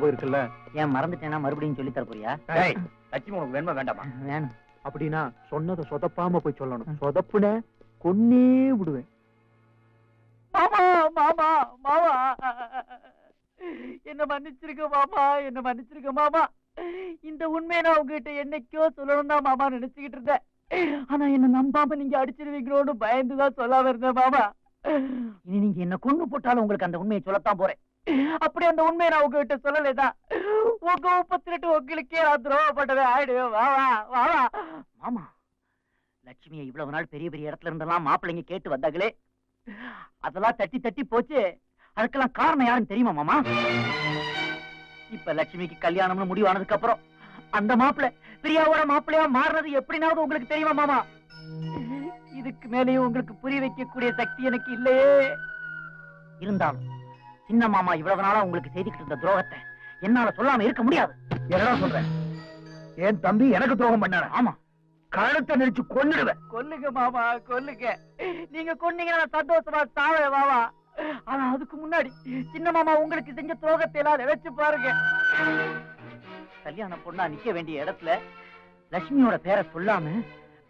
ஞாபகம் இருக்குல்ல? ஏன் மறந்துட்டேன்னா மறுபடியும் சொல்லி தர போறியா டேய் லட்சுமி உனக்கு வேணுமா வேண்டாமா? வேணும். அப்படின்னா சொன்னதை சொதப்பாம போய் சொல்லணும். சொதப்புன கொன்னே விடுவேன். மாமா மாமா மாமா. என்ன மன்னிச்சிருக்க மாமா என்ன மன்னிச்சிருக்க மாமா. இந்த உண்மையை நான் உங்ககிட்ட என்னைக்கோ சொல்லணும் தான் மாமா நினைச்சுக்கிட்டு இருந்தேன். ஆனா என்ன நம்பாம நீங்க அடிச்சிருவீங்களோன்னு பயந்துதான் சொல்லாம இருந்தேன் மாமா. இனி நீங்க என்ன கொண்டு போட்டாலும் உங்களுக்கு அந்த உண்மையை சொல்லத்தான் போறேன். அப்படி அந்த உண்மையை நான் உங்ககிட்ட சொல்லலைதா? உங்க முப்பத்தி உங்களுக்கே நான் துரோகப்பட்டவே ஆயிடுவேன் வா வா வா வா. மாமா லட்சுமியை இவ்வளவு நாள் பெரிய பெரிய இடத்துல இருந்தெல்லாம் மாப்பிள்ளைங்க கேட்டு வந்தாங்களே. அதெல்லாம் தட்டி தட்டி போச்சு. அதுக்கெல்லாம் காரணம் யாருன்னு தெரியுமா மாமா? இப்ப லட்சுமிக்கு கல்யாணம்னு முடிவானதுக்கு அப்புறம் அந்த மாப்பிள்ளை பிரியாவோட மாப்பிள்ளையா மாறினது எப்படினாவது உங்களுக்கு தெரியுமா மாமா? இதுக்கு மேலேயும் உங்களுக்கு புரிய வைக்கக்கூடிய சக்தி எனக்கு இல்லையே. இருந்தாலும் சின்ன மாமா இவ்வளவு நாளா உங்களுக்கு செய்துக்கிட்டு இருந்த துரோகத்தை என்னால சொல்லாம இருக்க முடியாது. என்னடா சொல்றேன் என் தம்பி எனக்கு துரோகம் பண்ணாரு? ஆமா. கழுத்தை நெரிச்சு கொன்னுடுவேன். கொல்லுங்க மாமா கொல்லுங்க நீங்க கொன்னீங்கன்னா நான் சந்தோஷமா சாவேன் மாமா. ஆனா அதுக்கு முன்னாடி சின்ன மாமா உங்களுக்கு செஞ்ச துரோகத்தை எல்லாம் நினைச்சு பாருங்க. கல்யாண பொண்ணா நிக்க வேண்டிய இடத்துல லட்சுமியோட பேரை சொல்லாம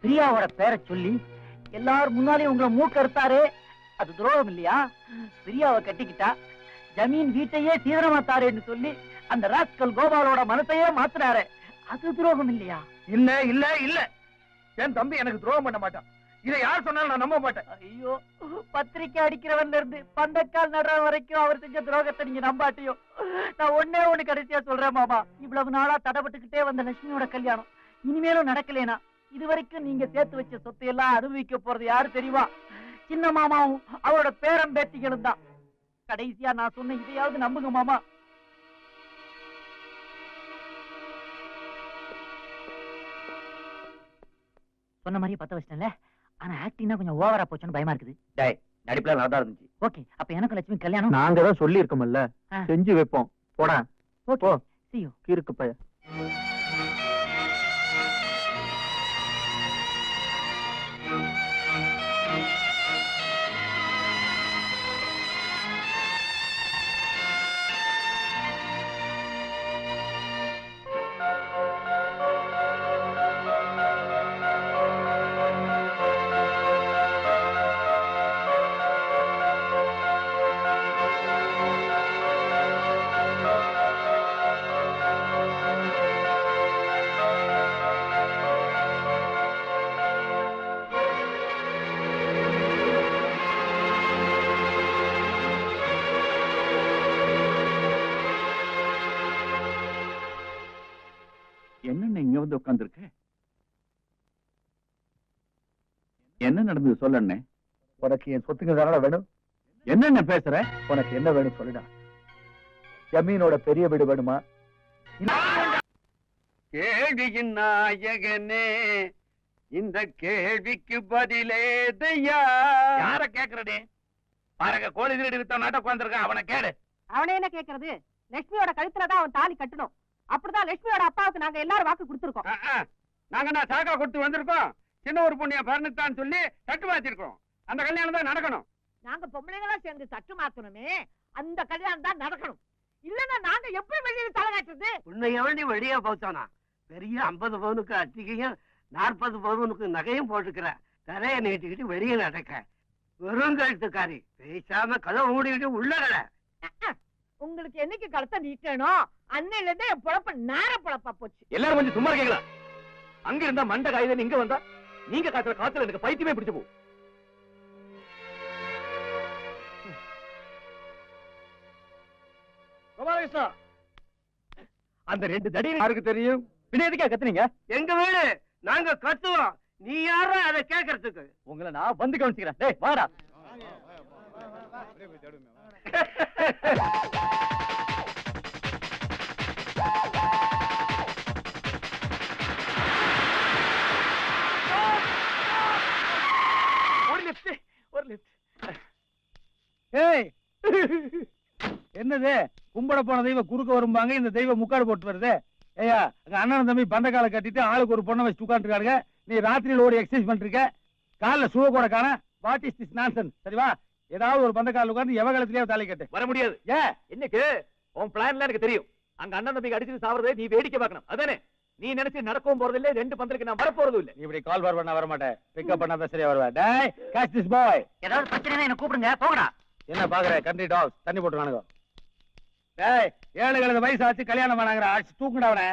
பிரியாவோட பேரை சொல்லி எல்லாரும் முன்னாலே உங்களை மூக்கறுத்தாரே. அது துரோகம் இல்லையா? பிரியாவை கட்டிக்கிட்டா ஜமீன் வீட்டையே சீதனமா தாரேன்னு சொல்லி அந்த ராஸ்கல் கோபாலோட மனசையே மாத்துறாரு அது துரோகம் இல்லையா? இல்ல இல்ல இல்ல. என் தம்பி எனக்கு துரோகம் பண்ண மாட்டான். இதை யார் சொன்னாலும் நான் நம்ப மாட்டேன். ஐயோ பத்திரிக்கை அடிக்கிறவன்ல இருந்து பந்தக்கால் நடுற வரைக்கும் அவர் செஞ்ச துரோகத்தை நீங்க நம்பாட்டியோ? நான் ஒண்ணே ஒண்ணு கடைசியா சொல்றேன் மாமா. இவ்வளவு நாளா தடப்பட்டுக்கிட்டே வந்த லட்சுமியோட கல்யாணம். இனிமேலும் நடக்கலைனா இது வரைக்கும் நீங்க சேர்த்து வச்ச சொத்தை எல்லாம் அனுபவிக்க போறது யாரு தெரியுமா? சின்ன மாமாவும் அவரோட பேரன் பேத்திகளும் தான். கடைசியா நான் சொன்ன இதையாவது நம்புங்க மாமா. சொன்ன மாதிரியே பத்த வச்சிட்டேன்ல. ஆனா ஆக்டிங்னா கொஞ்சம் ஓவரா போச்சுன்னு பயமா இருக்குது. டேய் நடிப்புல நல்லா இருந்துச்சு. ஓகே அப்ப எனக்கு லட்சுமி கல்யாணம். நாங்க தான் சொல்லி இருக்கோம்ல. செஞ்சு வைப்போம். போடா. ஓகே போ. see you. கிறுக்கு பைய. வந்து உட்கார்ந்துருக்க. என்ன நடந்தது சொல்லண்ணே உனக்கு என் சொத்துங்க தானடா வேணும்? என்னென்ன பேசுற? உனக்கு என்ன வேணும் சொல்லுடா. ஜமீனோட பெரிய வீடு வேணுமா? கேள்வியின் நாயகனே இந்த கேள்விக்கு பதிலே தையா. யார கேக்குறடே? பாருங்க கோழி திருடி வித்த நாட்ட உட்காந்துருக்கான் அவனை கேடு அவனே என்ன கேக்குறது? லட்சுமியோட கழுத்துல தான் அவன் தாலி கட்டணும். அப்படிதான் லட்சுமியோட அப்பாவுக்கு நாங்க எல்லாரும் வாக்கு கொடுத்துருக்கோம். நாங்க நான் சாக்கா கொடுத்து வந்திருக்கோம். சின்ன ஒரு பொண்ணிய பரணித்தான் சொல்லி தட்டு மாத்திருக்கோம் அந்த கல்யாணம் தான் நடக்கணும். நாங்க பொம்பளைங்களா சேர்ந்து தட்டு மாத்தணுமே. அந்த கல்யாணம் தான் நடக்கணும். இல்லன்னா நாங்க எப்படி வெளியில தலை காட்டுறது? உன்னை எவண்டி வெளியே போச்சானா? பெரிய ஐம்பது பவுனுக்கு அட்டிகையும் நாற்பது பவுனுக்கு நகையும் போட்டுக்கிற. தலைய நீட்டிக்கிட்டு வெளியே நடக்க. வெறும் கழுத்துக்காரி. பேசாம கதவை மூடிக்கிட்டு உள்ள உங்களுக்கு என்னைக்கு கழுத்தை நீட்டணும் அன்னையில இருந்தே என் பொழப்ப நேர பொழப்பா போச்சு. எல்லாரும் கொஞ்சம் சும்மா இருக்கீங்களா? அங்க இருந்தா மண்டை காயுதுன்னு இங்க வந்தா நீங்க காத்துற காத்துல எனக்கு பைத்தியமே பிடிச்சு போ. அந்த ரெண்டு தடி யாருக்கு தெரியும்? பின்ன எதுக்கா கத்துனீங்க? எங்க வீடு. நாங்க கத்துவோம். நீ யாரா அதை கேட்கறதுக்கு உங்களை நான் வந்து கவனிச்சுக்கிறேன். டேய் வாடா. ஒரு லிப்ட் ஒரு லிப்ட் ஏய்! என்னது? கும்பிட போன தெய்வம் குறுக்க வரும்பாங்க இந்த தெய்வம் முக்காடு போட்டு வருது. ஏயா அங்க அண்ணன் தம்பி பந்தக்கால கட்டிட்டு ஆளுக்கு ஒரு பொண்ணை வச்சு உட்காந்துருக்காருங்க நீ ராத்திரியில் ஓடி எக்ஸசைஸ் பண்ணிருக்க காலைல சுவ கூட காண. வாட் இஸ் திஸ் நான்சன் சரிவா? ஏதாவது ஒரு பந்தக்கால உட்கார்ந்து எவ காலத்திலேயே தாலி கட்டு. வர முடியாது. ஏ இன்னைக்கு உன் பிளான்ல எனக்கு தெரியும். அங்க அண்ணன் தம்பிக்கு அடிச்சு சாவறதே நீ வேடிக்கை பார்க்கணும். அதானே நீ நினைச்சு நடக்கவும் போறது இல்ல ரெண்டு பந்தலுக்கு நான் வரப்போறதும் இல்ல. நீ இப்படி கால் பார் பண்ண வர மாட்டேன் பிக்கப் பண்ணா தான் சரியா வருவேன். டேய் கேட்ச் திஸ் பாய் ஏதாவது பிரச்சனை என்ன கூப்பிடுங்க. போங்கடா. என்ன பாக்குற? கண்ட்ரி டாக்ஸ் தண்ணி போட்டுருக்கானுங்க. டேய் ஏழு எழுபது வயசு ஆச்சு கல்யாணம் பண்ணாங்கிற அடிச்சு தூக்குடா அவனை.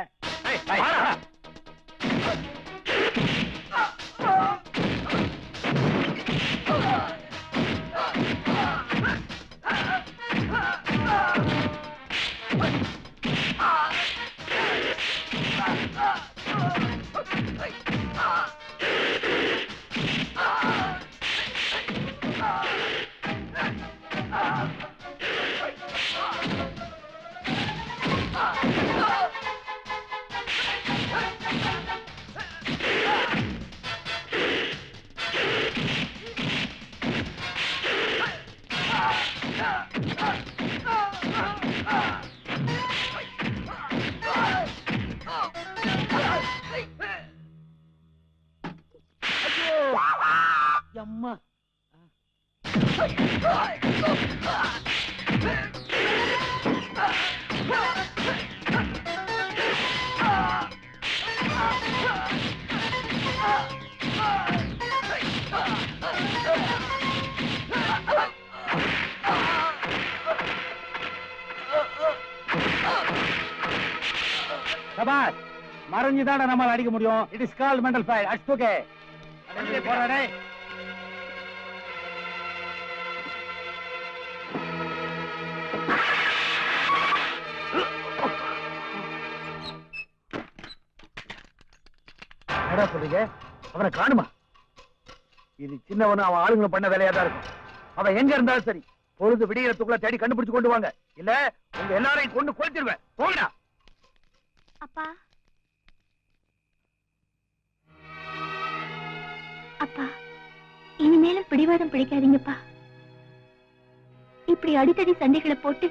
அம்மா. சபாஸ் மறைஞ்சு தான் அடிக்க முடியும்? It is call mental file ads okay போறா என்னடா சொல்றீங்க? அவனை காணுமா? இது சின்னவனு அவன் ஆளுங்களும் பண்ண வேலையா தான் இருக்கும். அவன் எங்க இருந்தாலும் சரி பொழுது விடியறதுக்குள்ள தேடி கண்டுபிடிச்சு கொண்டு வாங்க. இல்ல உங்க எல்லாரையும் கொண்டு கொடுத்துருவேன் போங்கடா. அப்பா. அப்பா இனிமேலும் பிடிவாதம் பிடிக்காதீங்கப்பா. இப்படி அடித்தடி சண்டைகளை போட்டு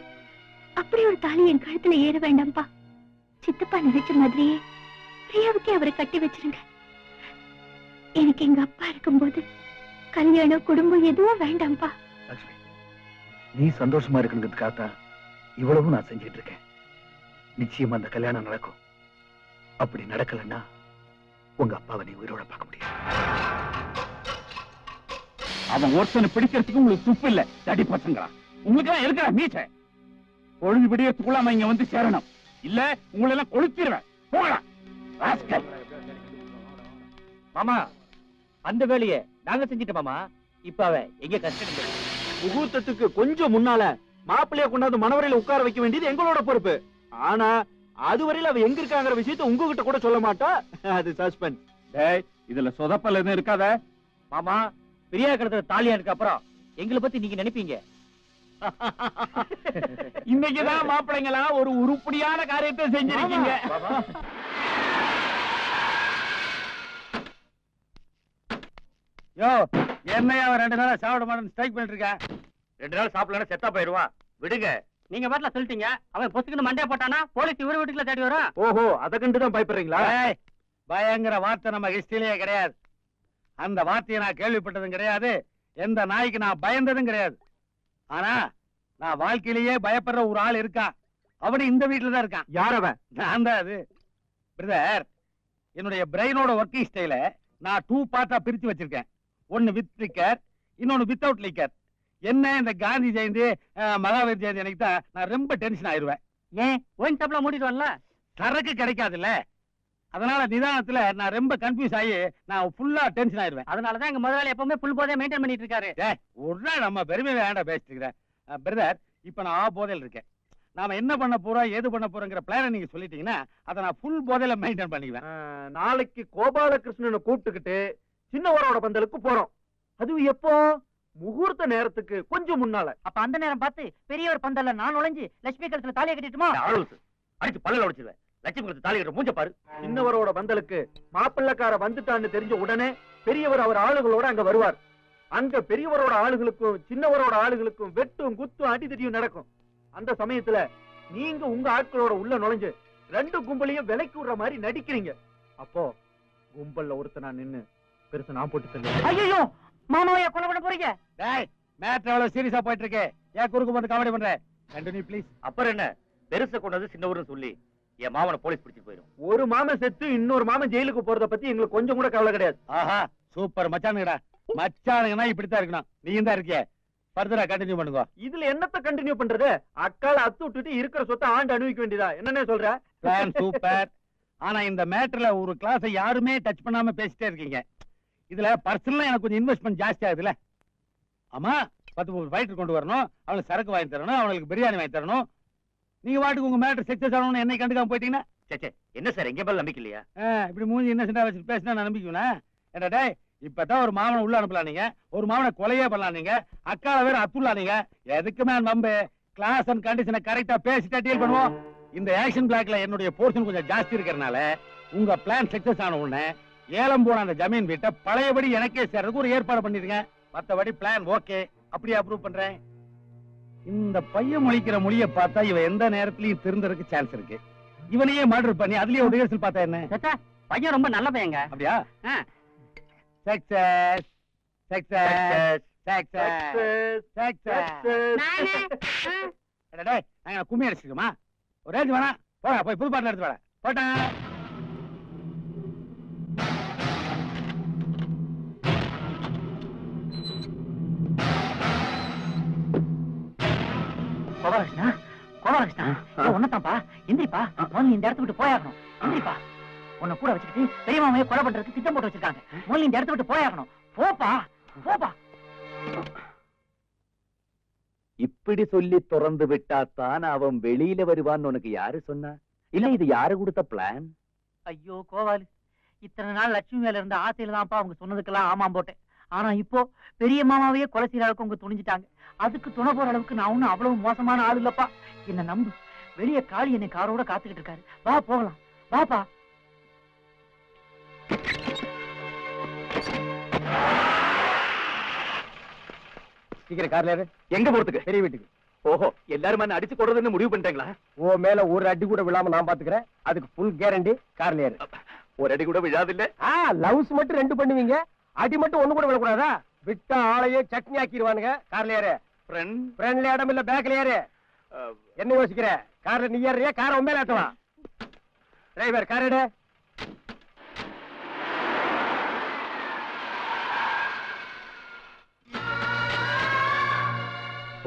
அப்படி ஒரு தாலி என் கழுத்துல ஏற வேண்டாம்ப்பா. சித்தப்பா நினைச்ச மாதிரியே பிரியாவுக்கே அவரை கட்டி வச்சிருங்க. எனக்கு எங்க அப்பா இருக்கும்போது கல்யாணம் குடும்பம் எதுவும் வேண்டாம்ப்பா. லட்சுமி நீ சந்தோஷமா இருக்கணுங்கிறதுக்காக தான் இவ்வளவும் நான் செஞ்சுட்டு இருக்கேன். நிச்சயமா அந்த கல்யாணம் நடக்கும். அப்படி நடக்கலன்னா உங்க அப்பாவை நீ உயிரோட பார்க்க முடியாது. அவன் ஒருத்தனை பிடிக்கிறதுக்கு உங்களுக்கு துப்பு இல்ல தடி பசங்களா? உங்களுக்கு எல்லாம் இருக்கிற மீச்ச விடியறதுக்குள்ள அவன் இங்க வந்து சேரணும். இல்ல உங்களை எல்லாம் கொளுத்திடுவேன் போகலாம் ராஸ்கல். மாமா அந்த வேலையை நாங்க செஞ்சிட்டோம் மாமா இப்ப அவன் எங்க கஷ்டம் முகூர்த்தத்துக்கு கொஞ்சம் முன்னால மாப்பிள்ளைய கொண்டாந்து மணவரையில உட்கார வைக்க வேண்டியது எங்களோட பொறுப்பு. ஆனா அதுவரையில அவ எங்க இருக்காங்கிற விஷயத்த உங்ககிட்ட கூட சொல்ல மாட்டா. அது சஸ்பென்ஸ் டேய் இதுல சொதப்பல் எதுவும் இருக்காத? மாமா பிரியா கடத்துல தாலியானுக்கு அப்புறம். எங்களை பத்தி நீங்க நினைப்பீங்க. இன்னைக்குதான் மாப்பிள்ளைங்களா ஒரு உருப்படியான காரியத்தை செஞ்சிருக்கீங்க. யோ என்னையா அவன் ரெண்டு நாளா சாப்பிட மாட்டேன்னு ஸ்ட்ரைக் பண்ணிட்டு இருக்கேன் ரெண்டு நாள் சாப்பிடலாம் செத்தா போயிருவான் விடுங்க. நீங்க பாட்டுல சொல்லிட்டீங்க. அவன் பொசுக்குன்னு மண்டைய போட்டானா? போலீஸ் இவரு வீட்டுக்குள்ள தேடி வரும். ஓஹோ அத கண்டு தான் பயப்படுறீங்களா? ஏய், பயங்கர வார்த்தை நம்ம ஹிஸ்டரியிலேயே கிடையாது. அந்த வார்த்தையை நான் கேள்விப்பட்டதும் கிடையாது. எந்த நாய்க்கு நான் பயந்ததும் கிடையாது. ஆனா நான் வாழ்க்கையிலேயே பயப்படுற ஒரு ஆள் இருக்கா? அவனு இந்த வீட்டுல தான் இருக்கான். யார் அவன்? நான் தான் அது. பிரதர் என்னுடைய பிரெயினோட ஒர்க்கிங் ஸ்டைல நான் டூ பார்ட்டா பிரிச்சு வச்சிருக்கேன். ஒன்னு வித் லிக்கர் இன்னொன்னு வித்தவுட் லிக்கர் என்ன இந்த காந்தி ஜெயந்தி மகாவீர் ஜெயந்தி எனக்கு தான் நான் ரொம்ப டென்ஷன் ஆயிருவேன். ஏன்? ஒயின் ஷாப்ல மூடிட்டு வரல சரக்கு கிடைக்காதுல்ல. அதனால நிதானத்துல நான் ரொம்ப கன்ஃபியூஸ் ஆகி நான் ஃபுல்லா டென்ஷன் ஆயிருவேன். அதனாலதான் எங்க முதலாளி எப்பவுமே புல் போதே மெயின்டைன் பண்ணிட்டு இருக்காரு. ஒரு நாள் நம்ம பெருமை வேண்டாம் பேசிட்டு இருக்கிறேன் பிரதர் இப்ப நான் ஆ போதையில் இருக்கேன். நாம என்ன பண்ண போறோம் ஏது பண்ண போறோங்கிற பிளானை நீங்க சொல்லிட்டீங்கன்னா அதை நான் ஃபுல் போதையில மெயின்டைன் பண்ணிக்குவேன். நாளைக்கு கோபாலகிருஷ்ணனை கூப்பிட்டுக்கிட்டு சின்னவரோட பந்தலுக்கு போறோம். அதுவும் எப்போ? முகூர்த்த நேரத்துக்கு கொஞ்சம் முன்னால. அப்ப அந்த நேரம் பார்த்து பெரியவர் பந்தல்ல நான் நுழைஞ்சு லட்சுமி கழுத்துல தாலியை கட்டிட்டுமா? அடிச்சு பல்ல உடைச்சிருவேன். லட்சுமி தாலி கட்ட மூஞ்ச பாரு. சின்னவரோட பந்தலுக்கு மாப்பிள்ளக்கார வந்துட்டான்னு தெரிஞ்ச உடனே பெரியவர் அவர் ஆளுகளோட அங்க வருவார். அங்க பெரியவரோட ஆளுகளுக்கும் சின்னவரோட ஆளுகளுக்கும் வெட்டும் குத்தும் அடிதடியும் நடக்கும். அந்த சமயத்துல நீங்க உங்க ஆட்களோட உள்ள நுழைஞ்சு ரெண்டு கும்பலையும் விலைக்கு விடுற மாதிரி நடிக்கிறீங்க. அப்போ கும்பல்ல ஒருத்தனா நின்னு பெருசு நான் போட்டு சொல்லுவேன் ஐயோ மாமாவையா கொலை பண்ண போறீங்க? டேய் மேட்ரு எவ்வளவு சீரியஸா போயிட்டு இருக்கு ஏன் குறுக்கு வந்து காமெடி பண்ற? கண்டினியூ ப்ளீஸ் அப்புறம் என்ன? பெருசை கொண்டது சின்னவர்னு சொல்லி என் மாமனை போலீஸ் பிடிச்சிட்டு போயிடும் ஒரு மாமன் செத்து இன்னொரு மாமன் ஜெயிலுக்கு போறத பத்தி எங்களுக்கு கொஞ்சம் கூட கவலை கிடையாது. ஆஹா சூப்பர். மச்சானுங்கடா மச்சானுங்கன்னா இப்படித்தான் இருக்கணும். நீயும் தான் இருக்கிய. ஃபர்தரா கண்டினியூ பண்ணுங்க. இதுல என்னத்த கண்டினியூ பண்றது? அக்கால அத்து விட்டுட்டு இருக்கிற சொத்தை ஆண்டு அனுபவிக்க வேண்டியதா? என்னன்னே சொல்ற? Plan super. ஆனா இந்த மேட்டர்ல ஒரு கிளாஸை யாருமே டச் பண்ணாம பேசிட்டே இருக்கீங்க. இதுல பர்சனலா எனக்கு கொஞ்சம் இன்வெஸ்ட்மெண்ட் ஜாஸ்தி ஆகுதுல ஆமா பத்து முப்பது ஃபைட்டர் கொண்டு வரணும். அவனுக்கு சரக்கு வாங்கி தரணும். அவனுக்கு பிரியாணி வாங்கி தரணும். நீங்க வாட்டுக்கு உங்க மேட்டர் சக்சஸ் ஆகணும்னு என்னை கண்டுக்காம போயிட்டீங்கன்னா? சேச்சே என்ன சார் எங்க மேல நம்பிக்கை இல்லையா? இப்படி மூஞ்சி இன்னசென்டா வச்சுட்டு பேசினா நான் நம்பிக்குவேனா டேய் இப்பதான் ஒரு மாவனை உள்ள அனுப்பலாம் நீங்க. ஒரு மாவனை கொலையே பண்ணலாம் நீங்க. அக்கால வேற அத்துலாம் நீங்க. எதுக்குமே நம்பு கிளாஸ் அண்ட் கண்டிஷனை கரெக்டா பேசிட்டா டீல் பண்ணுவோம். இந்த ஆக்ஷன் பிளாக்ல என்னுடைய போர்ஷன் கொஞ்சம் ஜாஸ்தி இருக்கறனால உங்க பிளான் சக்சஸ் ஆன உடனே ஏலம் போன அந்த ஜமீன் வீட்டை பழையபடி எனக்கே சேர்றதுக்கு ஒரு ஏற்பாடு பண்ணிருங்க மத்தபடி பிளான் ஓகே அப்படியே அப்ரூவ் பண்றேன். இந்த பையன் முழிக்கிற மொழிய பார்த்தா இவன் எந்த நேரத்திலயும் திருந்தறதுக்கு சான்ஸ் இருக்கு. இவனையே மர்டர் பண்ணி அதுலயே ஒரு ரிஹர்சல் பார்த்தா என்ன? பையன் ரொம்ப நல்ல பையங்க அப்படியா. சக்சஸ் சக்சஸ் சக்சஸ் சக்சஸ் கும்மி அடிச்சிருக்கோமா? ஒரு ரேஞ்ச் வேணா போடா போய் புது பாட்டில் எடுத்து வாடா. போட்டேன் கோபாலகிருஷ்ணா ஒன்னதான்ப்பா எந்திரிப்பா. முதல்ல இந்த இடத்த விட்டு போயாகணும். எந்திரிப்பா. உன்னை கூட வச்சுக்கிட்டு பெரியமாமையை கொலை பண்றதுக்கு திட்டம் போட்டு வச்சிருக்காங்க. முதல்ல இந்த இடத்த விட்டு போயாகணும். போப்பா. போப்பா. இப்படி சொல்லி திறந்து விட்டாத்தான் அவன் வெளியில வருவான்னு உனக்கு யாரு சொன்னா? இல்ல இது யாரு கொடுத்த பிளான் ஐயோ கோவாலு. இத்தனை நாள் லட்சுமி மேல இருந்த ஆசையில தான்ப்பா அவங்க சொன்னதுக்கெல்லாம் ஆமாம் போட்டேன். ஆனா இப்போ பெரிய மாமாவையே கொலை செய்யற அளவுக்கு அவங்க துணிஞ்சிட்டாங்க. அதுக்கு துணை போற அளவுக்கு நான் ஒண்ணும் அவ்வளவு மோசமான ஆள் இல்லப்பா. என்ன நம்பு. வெளிய காளி என்னை காரோட காத்துக்கிட்டு இருக்காரு. வா போகலாம். வாப்பா. சீக்கிரம் கார்ல எங்க போறதுக்கு? பெரிய வீட்டுக்கு. ஓஹோ எல்லாரும் என்ன அடிச்சு கொடுறதுன்னு முடிவு பண்ணிட்டாங்களா? ஓ மேல ஒரு அடி கூட விழாம நான் பாத்துக்கிறேன். அதுக்கு ஃபுல் கேரண்டி கார்ல ஒரு அடி கூட விழாது இல்ல? லவ்ஸ் மட்டும் ரெண்டு பண்ணுவீங்க. அடி மட்டும் ஒண்ணு கூட விழக்கூடாதா? விட்ட ஆளையே சட்னி ஆக்கிடுவானுங்க. கார்ல ஏறு. ஃப்ரெண்ட் ஃப்ரண்ட்ல இடம் இல்ல பேக்ல ஏறு. என்ன யோசிக்கிற? கார்ல நீ ஏறியா காரை உன் மேல ஏத்தவா? டிரைவர் கார் எடு.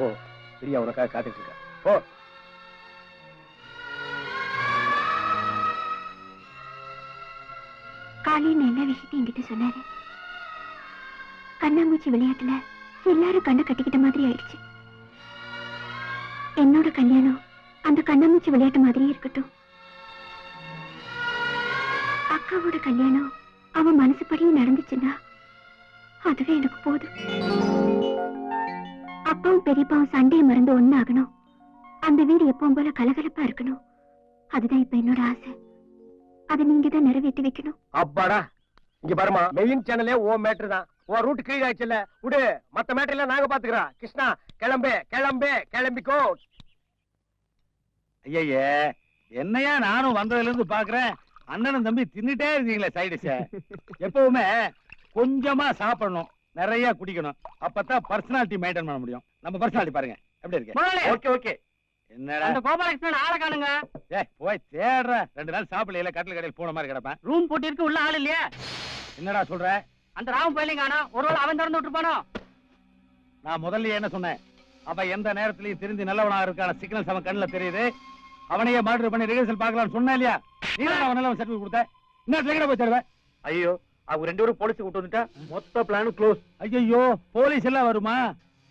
ஓ பிரியா உனக்காக காத்துட்டு இருக்க. ஓ காலையில எல்லா விஷயத்தையும் என்கிட்ட சொன்னாரு? கண்ணாமூச்சி விளையாட்டுல எல்லாரும் கண்ணை கட்டிக்கிட்ட மாதிரி ஆயிடுச்சு. என்னோட கல்யாணம் அந்த கண்ணாமூச்சி விளையாட்டு மாதிரி இருக்கட்டும். அக்காவோட கல்யாணம் அவன் மனசுப்படியும் நடந்துச்சுன்னா அதுவே எனக்கு போதும். அப்பாவும் பெரியப்பாவும் சண்டையை மறந்து ஒன்னாகணும் அந்த வீடு எப்பவும் போல கலகலப்பா இருக்கணும். அதுதான் இப்ப என்னோட ஆசை. அதை நீங்க தான் நிறைவேற்றி வைக்கணும். அப்பாடா இங்க பாருமா மெயின் சேனலே ஓ மேட்டர் தான். ஓ ரூட் கிளியர் ஆயிடுச்சுல்ல விடு. மத்த மேட்டர் எல்லாம் நாங்க பாத்துக்கிறோம். கிருஷ்ணா கிளம்பு கிளம்பு கிளம்பிக்கோ. ஐயே என்னையா நானும் வந்ததுல இருந்து பாக்குறேன்? அண்ணனும் தம்பி தின்னுட்டே இருக்கீங்களே சைடிஷ எப்பவுமே கொஞ்சமா சாப்பிடணும். நிறைய குடிக்கணும். அப்பதான் பர்சனாலிட்டி மெயின்டைன் பண்ண முடியும். நம்ம பர்சனாலிட்டி பாருங்க. எப்படி இருக்கு? Okay okay. என்னடா? அந்த கோபாலகிருஷ்ணன் ஆளை காணுங்க. ஏய் போய் தேடுற ரெண்டு நாள் சாப்பிடல கட்டில் கடையில் போன மாதிரி கிடப்பேன். ரூம் போட்டு இருக்கு உள்ள ஆள் இல்லையா. என்னடா சொல்ற? அந்த ராம பயிலையும் காணோம். ஒருவேளை அவன் திறந்து விட்டுருப்பானோ? நான் முதல்ல என்ன சொன்னேன்? அவன் எந்த நேரத்திலயும் தெரிஞ்சு நல்லவனா இருக்கான சிக்னல்ஸ் அவன் கண்ணுல தெரியுது. அவனையே மர்டர் பண்ணி ரிஹர்சல் பார்க்கலாம்னு சொன்னேன் இல்லையா? நீ அவன் நல்லவன் சர்டிஃபிகேட் கொடுத்த. இன்னும் எங்கடா போய் தருவேன் ஐயோ அவங்க ரெண்டு பேரும் போலீஸ் விட்டு வந்துட்டா மொத்த பிளானும் க்ளோஸ் ஐயோ போலீஸ் எல்லாம் வருமா?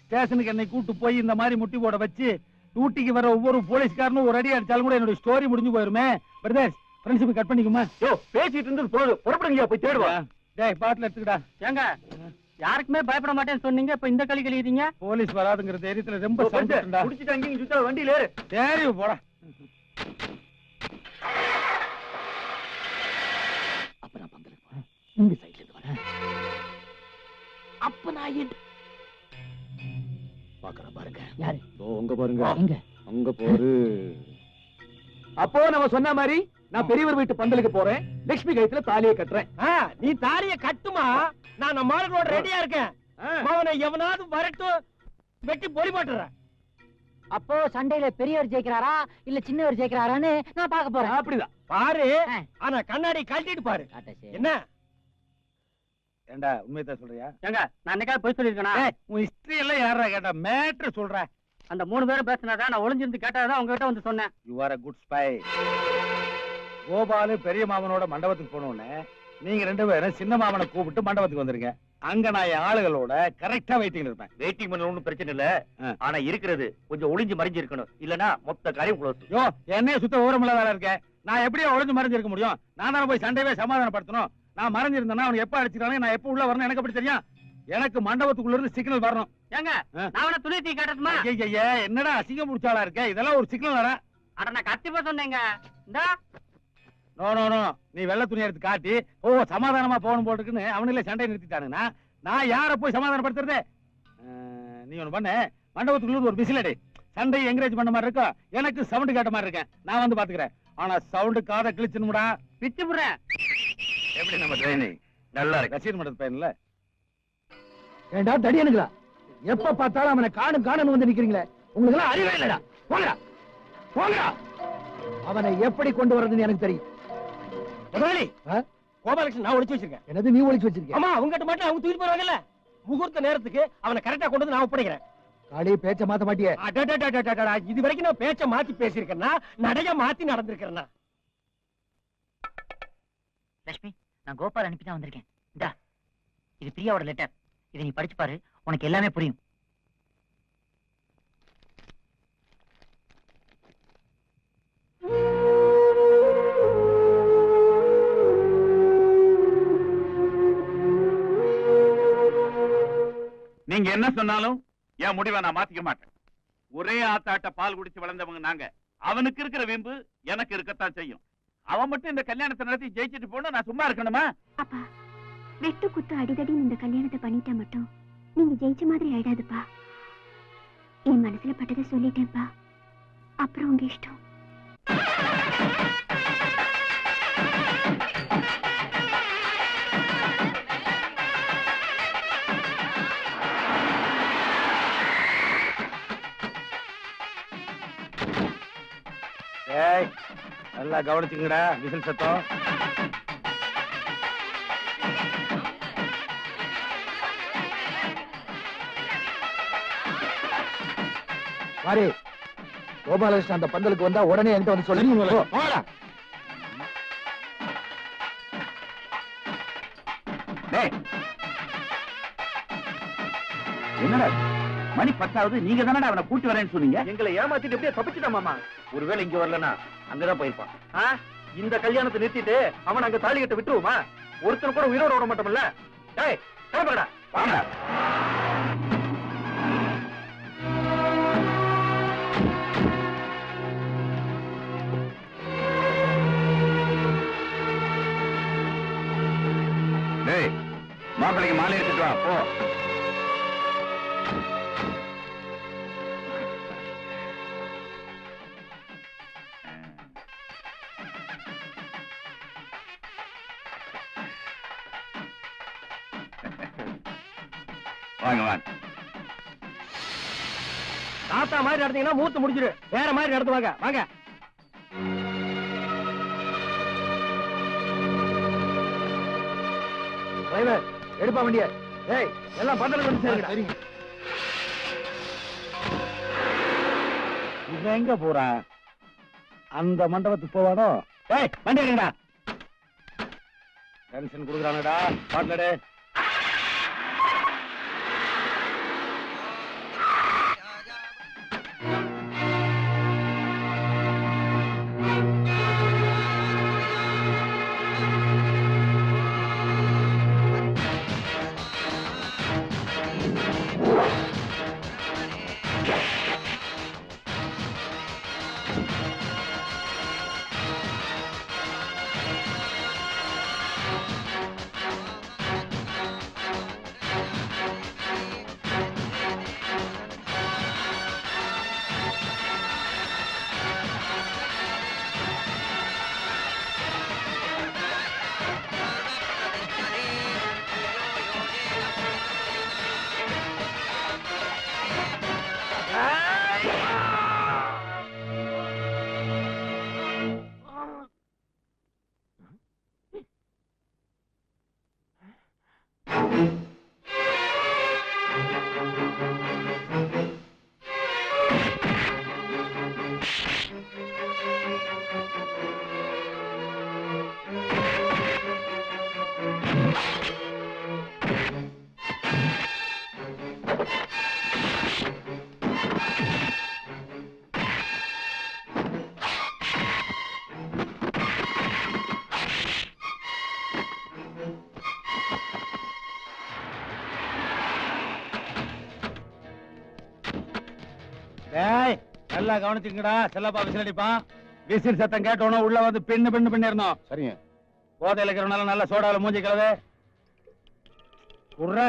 ஸ்டேஷனுக்கு என்னை கூட்டு போய் இந்த மாதிரி முட்டி போட வச்சு டியூட்டிக்கு வர ஒவ்வொரு போலீஸ்காரனும் ஒரு அடி அடிச்சாலும் கூட என்னோட ஸ்டோரி முடிஞ்சு போயிருமே. பிரதர்ஸ் ஃப்ரெண்ட்ஷிப் கட் பண்ணிக்குமா? யோ பேசிட்டு இருந்தது போதும். புறப்படுங்க போய் தேடுவா. டேய் பாட்டில் எடுத்துக்கடா. ஏங்க யாருக்குமே பயப்பட மாட்டேன்னு சொன்னீங்க இப்ப இந்த களி கழிக்கிறீங்க போலீஸ் வராதுங்கிற தைரியத்துல ரொம்ப சந்தோஷம்டா குடிச்சிட்டு அங்கேயும் சுத்தா வண்டியில ஏறு. சரி போடா. அப்ப நான் பந்தலுக்கு போறேன். இந்த சைடுல இருந்து வரேன். அப்ப நான் என்- பாக்குறேன் பாருங்க. யாரு? உங்க பாருங்க. எங்க அங்க போரு. அப்போ நம்ம சொன்ன மாதிரி நான் பெரியவர் வீட்டு பந்தலுக்கு போறேன். லட்சுமி கழுத்துல தாலியை கட்டுறேன். நீ தாலிய கட்டுமா? நான் நம்ம ஆளுங்களோட ரெடியா இருக்கேன். அவனை எவனாவது வரட்டும் வெட்டி பொறி போட்டுறேன் அப்போ சண்டையில பெரியவர் ஜெயிக்கிறாரா இல்ல சின்னவர் ஜெயிக்கிறாரான்னு நான் பார்க்க போறேன். அப்படிதான். பாரு. ஆனா கண்ணாடி கழட்டிட்டு பாரு. என்ன? ஏண்டா உண்மையத்தான் சொல்றியா? ஏங்க நான் என்னைக்காவது போய் சொல்லிருக்கேனா உன் ஹிஸ்டரி எல்லாம் யாரா கேட்டா மேட்ரு சொல்ற. அந்த மூணு பேரும் பேசினாதான் நான் ஒளிஞ்சிருந்து கேட்டதான் உங்ககிட்ட வந்து சொன்னேன். You are a good spy Gopalu பெரிய மாமனோட மண்டபத்துக்கு போனோடனே நீங்க ரெண்டு பேரும் சின்ன மாமனை கூப்பிட்டு மண்டபத்துக்கு வந்துருங்க. அங்க நான் என் ஆளுகளோட கரெக்டா வெயிட்டிங் இருப்பேன். வெயிட்டிங் பண்ண ஒண்ணும் பிரச்சனை இல்ல. ஆனா இருக்கிறது கொஞ்சம் ஒளிஞ்சு மறைஞ்சு இருக்கணும். இல்லனா மொத்த காரியம் க்ளோஸ் யோ என்னைய சுத்த விவரமில்ல வேலை இருக்க. நான் எப்படியோ ஒளிஞ்சு மறைஞ்சிருக்க முடியும். நான் தானே போய் சண்டையவே சமாதானப்படுத்தணும். நான் மறைஞ்சிருந்தேன்னா அவன் எப்ப அடிச்சிருக்கானே நான் எப்ப உள்ள வரணும் எனக்கு எப்படி தெரியும்? எனக்கு மண்டபத்துக்குள்ள இருந்து சிக்னல் வரணும். ஏங்க. நான் துணி தீ கேட்டதுமா ஐயையே, என்னடா அசிங்கம் முடிச்சாளா இருக்க? இதெல்லாம் ஒரு சிக்னல் வர அட நான் கத்திப்பா சொன்னேங்க. இந்தா. நோ நோ நோ நீ வெள்ளை துணி எடுத்து காட்டி ஓ சமாதானமா போகணும் போட்டுக்குன்னு அவனுங்களே சண்டை நிறுத்திட்டானுங்கன்னா நான் யார போய் சமாதானப்படுத்துறது? நீ ஒன்னு பண்ண. மண்டபத்துக்குள்ள ஒரு பிசிலடி சண்டையை என்கரேஜ் பண்ண மாதிரி இருக்கும் எனக்கு சவுண்ட் கேட்ட மாதிரி இருக்கேன். நான் வந்து பாத்துக்கிறேன். ஆனா சவுண்டு காதை கிழிச்சுடா பிச்சு புறேன் எப்படி நம்ம ட்ரைனிங் நல்லா இருக்கு. ரசீது மண்டபத்து பையன்ல. ஏண்டா தடியனுங்களா? எப்ப பார்த்தாலும் அவனை காணும் காணும் வந்து நிக்கிறீங்களே. உங்களுக்கு எல்லாம் அறிவே இல்லடா. போங்கடா. போங்கடா. அவனை எப்படி கொண்டு வர்றதுன்னு எனக்கு தெரியும். முதலாளி? கோபாலகிருஷ்ணன் நான் ஒளிச்சு வச்சிருக்கேன். என்னது நீ ஒளிச்சு வச்சிருக்க ஆமா உங்ககிட்ட மட்டும் அவங்க தூக்கிட்டு போறாங்கல்ல முகூர்த்த நேரத்துக்கு அவனை கரெக்டா கொண்டு வந்து நான் ஒப்படைக்கிறேன். காளி பேச்ச மாத்த மாட்டியே? அடடடடடடடா, இது வரைக்கும் நான் பேச்ச மாத்தி பேசியிருக்கேன்னா நடைய மாத்தி நடந்திருக்கிறேன்னா. லட்சுமி நான் கோபால் அனுப்பி தான் வந்திருக்கேன். இந்தா இது பிரியாவோட லெட்டர் இதை நீ படிச்சு பாரு உனக்கு எல்லாமே புரியும். நீங்க என்ன சொன்னாலும் என் முடிவை நான் மாத்திக்க மாட்டேன். ஒரே ஆத்தாட்ட பால் குடிச்சு வளர்ந்தவங்க நாங்க. அவனுக்கு இருக்கிற வீம்பு எனக்கு இருக்கத்தான் செய்யும். அவன் மட்டும் இந்த கல்யாணத்தை நடத்தி ஜெயிச்சிட்டு போனா நான் சும்மா இருக்கணுமா? அப்பா வெட்டு குத்து அடிதடி இந்த கல்யாணத்தை பண்ணிட்டா மட்டும் நீங்க ஜெயிச்ச மாதிரி ஆயிடாதுப்பா. என் மனசுல பட்டதை சொல்லிட்டேன்ப்பா. அப்புறம் உங்க இஷ்டம். நல்லா கவனிச்சுங்கடா விசில் சத்தம். மாறி கோபாலகிருஷ்ணன் அந்த பந்தலுக்கு வந்தா உடனே என்கிட்ட வந்து சொல்லி. போடா. டேய். என்னடா இது? மணி பத்தாவது நீங்க தானடா அவனை கூட்டி வரேன்னு சொன்னீங்க? எங்களை ஏமாத்திட்டு எப்படியே தப்பிச்சுட்டான் மாமா. ஒருவேளை இங்க வரலனா அங்கதான் போயிருப்பான்? இந்த கல்யாணத்தை நிறுத்திட்டு அவன் அங்க தாலி கட்ட விட்டுருவோமா? ஒருத்தர் கூட உயிரோட விட மாட்டோம்ல? டேய் கிளம்புடா வாங்கடா டேய் மாப்பிள்ளைக்கு மாலை எடுத்துட்டு வா போ. வாங்க தாத்தா மாதிரி நடந்தீங்கன்னா மூத்து முடிஞ்சிரு. வேற மாதிரி நடத்துவாங்க. வாங்க. டிரைவர் எடுப்பா வண்டிய. ஏய் எல்லாம் வந்து சேருங்கடா. சரிங்க. இவன் எங்க போறான் அந்த மண்டபத்துக்கு போவானோ? ஏய் வண்டி எடுங்கடா. டென்ஷன் கொடுக்குறானடா. பாட்லடு கவனிச்சுங்கடா செல்லப்பா விசில் அடிப்பான் விசில் சத்தம் கேட்டோன்னு உள்ள வந்து பின்னு பின்னு பண்ணிருந்தோம் சரிங்க. போதையில இருக்கிறனால நல்ல சோடால மூஞ்சி கலவு உர்ற.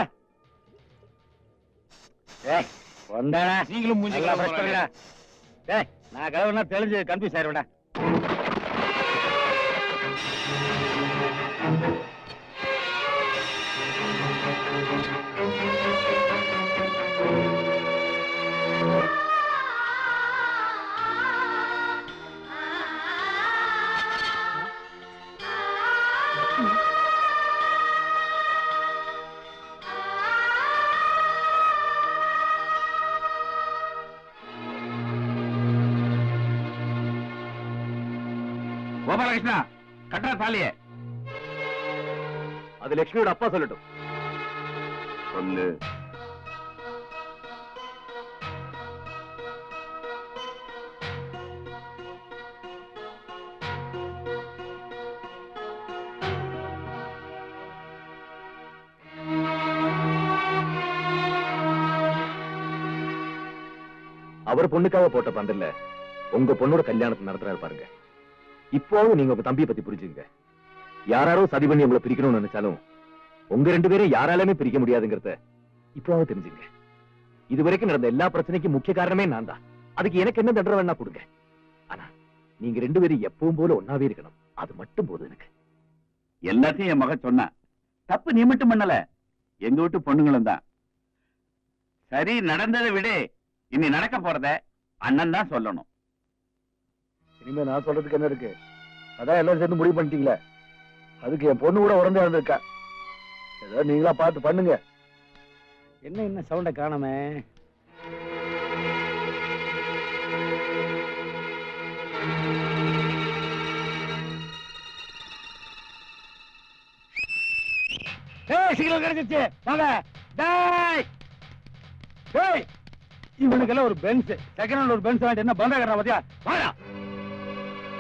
ஏய் வந்தாடா நீங்களும் மூஞ்சி. டேய் நான் கலவுனா தெளிஞ்சு கன்ஃபியூஸ் ஆயிருவேடா லட்சுமியோட அப்பா சொல்லட்டும். சொல்லு. அவர் பொண்ணுக்காக போட்ட பந்தல்ல உங்க பொண்ணோட கல்யாணத்தை நடத்துறாரு பாருங்க. இப்போவும் நீங்க உங்க தம்பியை பத்தி புரிஞ்சுங்க யாராரோ சதி பண்ணி உங்களை பிரிக்கணும்னு நினைச்சாலும் உங்க ரெண்டு பேரும் யாராலுமே பிரிக்க முடியாதுங்கிறத இப்போவும் தெரிஞ்சுங்க. இதுவரைக்கும் நடந்த எல்லா பிரச்சனைக்கும் முக்கிய காரணமே நான் தான். அதுக்கு எனக்கு என்ன தண்டனை வேணா கொடுங்க. ஆனா நீங்க ரெண்டு பேரும் எப்பவும் போல ஒன்னாவே இருக்கணும். அது மட்டும் போதும் எனக்கு. எல்லாத்தையும் என் மக சொன்னா. தப்பு நீ மட்டும் பண்ணல. எங்க வீட்டு பொண்ணுங்களும் தான். சரி நடந்ததை விடு. இனி நடக்க போறத அண்ணன் தான் சொல்லணும். இனிமே நான் சொல்றதுக்கு என்ன இருக்கு? அதான் எல்லாரும் சேர்ந்து முடிவு பண்ணிட்டீங்களே. அதுக்கு என் பொண்ணு கூட உடம்பு இருந்திருக்கா ஏதோ நீங்களா பார்த்து பண்ணுங்க. என்ன என்ன சவுண்ட காணாமே? சீக்கிரம் கிடைச்சிச்சு வாங்க. டேய். இவனுக்கெல்லாம் ஒரு பென்ஸ் செகண்ட் ஹேண்ட் ஒரு பென்ஸ் வாங்கிட்டு என்ன பந்தாகறா பாத்தியா? வாடா.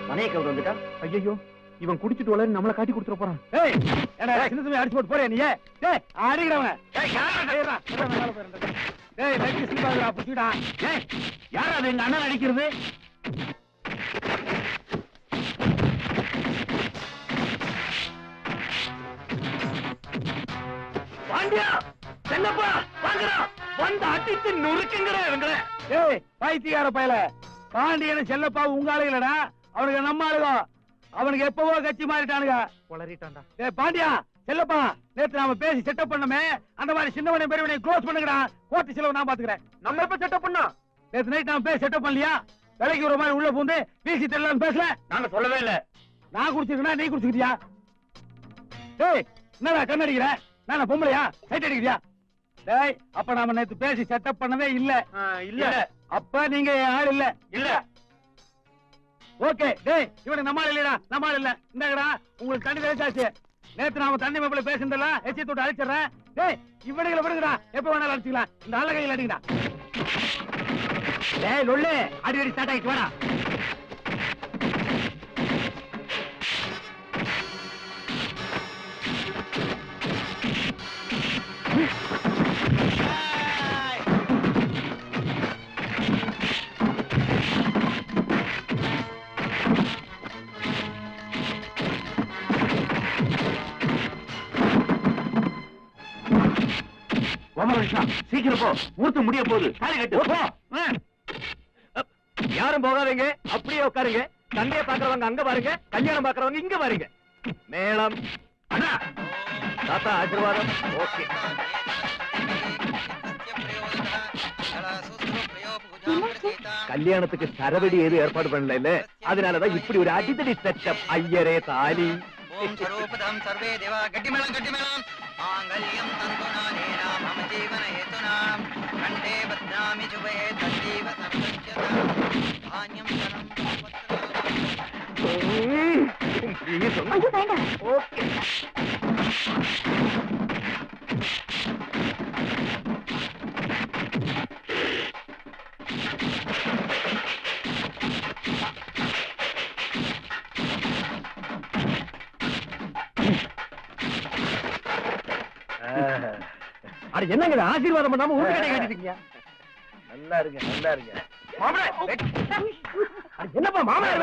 மனைய கவுர் வந்துட்டா? ஐயோ இவன் குடிச்சிட்டு வளர்ந்து நம்மள காட்டி கொடுத்துட போறான். ஏய் ஏடா சின்ன தம்பி அடிச்சு போட்டு போறியா நீ? டேய் அடிக்கிறவன. டேய் யாரா? டேய்டா மேல போறேன் டேய் லைட் ஸ்லிப் ஆகுறா புடிடா ஏய், யார் அது? எங்க அண்ணன் அடிக்கிறது? பாண்டியா செல்லப்பா வாங்கடா. வந்து அடிச்சு நொறுக்குங்கற இவங்கள. ஏய் பைத்தியார பயல. பாண்டியன செல்லப்பா உங்க ஆளுகளடா அவனுக்கு நம்ம ஆளுங்க அவனுக்கு எப்பவோ கட்சி மாறிட்டானுங்க. பாண்டியா செல்லப்பா. நேத்து நாம பேசி செட்டப் பண்ணமே. அந்த மாதிரி சின்னவனை பெரியவனை க்ளோஸ் பண்ணுங்கடா. கோர்ட்டு செலவு நான் பாத்துக்கிறேன் நம்ம எப்ப செட்டப் பண்ணா? நேத்து நைட் நாம பேசி செட்டப் பண்ணலையா? விலைக்கு ஒரு மாதிரி உள்ள பூந்து பேசி தெரியலன்னு பேசல? நாங்க சொல்லவே இல்ல. நான் குடிச்சிருக்கா நீ குடிச்சுக்கிட்டியா? டேய் என்னடா கண்ணடிக்கிற நானா பொம்பளையா? சைட் அடிக்கிறியா? டேய் அப்ப நாம நேத்து பேசி செட்டப் பண்ணவே இல்ல. இல்ல. அப்ப நீங்க ஆள் இல்ல? இல்ல. ஓகே டேய் இவனுக்கு நம்ம இல்லடா நம்ம இல்ல. இந்தடா உங்களுக்கு தண்ணி வேஸ்டாச்சு நேத்து நாம தண்ணி மேப்பில பேசுனதல்ல எச்சி தொட்டு அழிச்சிடுறேன் டேய் இவனுங்களை விடுங்கடா. எப்ப வேணாலும் அடிச்சுக்கலாம் இந்த ஆள கையில் அடிங்கடா. டேய் லொல்லு அடி அடி ஸ்டார்ட் ஆயிட்டு வாடா. கோபாலகிருஷ்ணா சீக்கிரம் போ மூர்த்தம் முடிய போகுது. கட்டு. யாரும் போகாதீங்க. அப்படியே உட்காருங்க. தங்கைய பாக்குறவங்க அங்க பாருங்க. கல்யாணம் பாக்குறவங்க இங்க பாருங்க. மேளம். தாத்தா ஆசீர்வாதம். ஓகே. கல்யாணத்துக்கு சரவெடி எதுவும் ஏற்பாடு பண்ணல இல்ல? அதனாலதான் இப்படி ஒரு அடித்தடி செட்டப் ஐயரே தாலி. சர்வே தேவா. கட்டிமேளம் கட்டிமேளம். மாங்கல்யம் தந்துநானேன மம ஜீவன என்னங்க இது? ஆசீர்வாதம் பண்ணாம உருட்டு கட்டி கட்டிட்டீங்க நல்லா இருங்க நல்லா இருங்க. மாமனார், என்னப்பா மாமனார்